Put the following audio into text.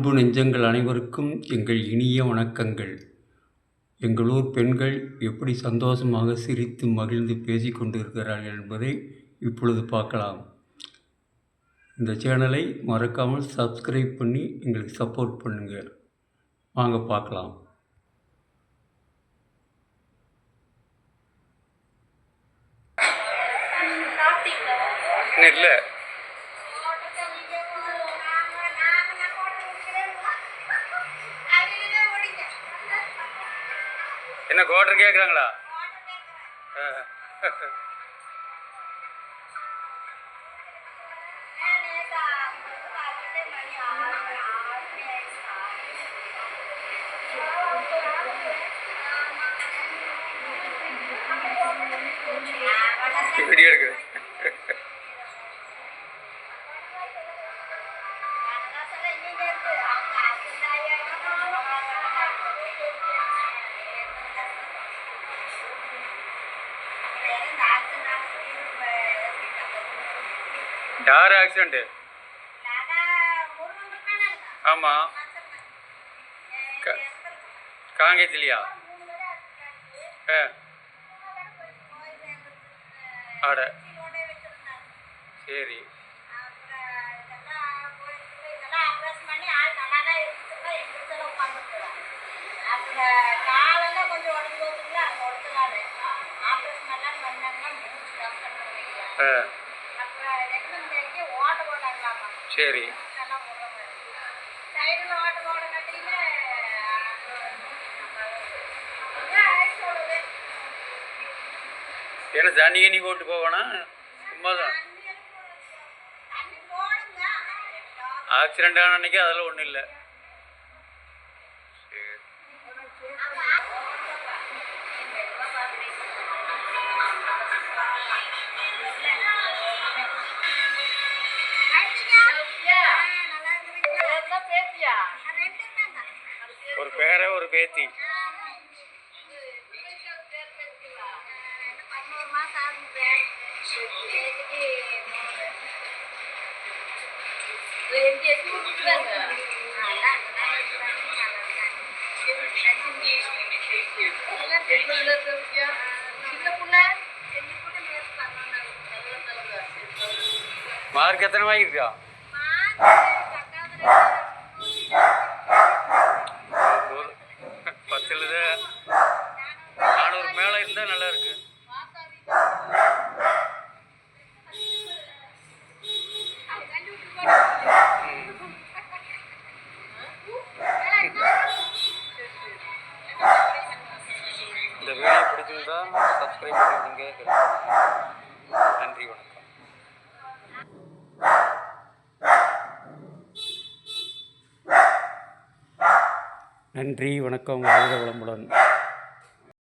அன்பு நெஞ்சங்கள் அனைவருக்கும் எங்கள் இனிய வணக்கங்கள். எங்கள் ஊர் பெண்கள் எப்படி சந்தோஷமாக சிரித்து மகிழ்ந்து பேசி கொண்டிருக்கிறார்கள் என்பதை இப்பொழுது பார்க்கலாம். இந்த சேனலை மறக்காமல் சப்ஸ்கிரைப் பண்ணி எங்களுக்கு சப்போர்ட் பண்ணுங்கள் வாங்க பார்க்கலாம். இல்லை. என்ன குவார்டர் கேட்குறாங்களா வீடியோ எடுக்குது யார் ஆக்சிடென்ட்டு ஆமாம் க- ஆ ஆட சரி. ஆ சரி. ஏன்னா என்ன தண்ணி கண்ணி போட்டு போவேனா? சும்மா தான் ஆக்சிடென்ட் ஆன அன்னைக்கு அதெல்லாம் ஒன்றும் இல்லை. பேத்தி. மார்க் எத்தனை வாங்கியிருக்கா சப்ஸ்கிரைப் பண்ணிடுங்க நன்றி வணக்கம். நன்றி வணக்கம். வாழ்க வளமுடன்.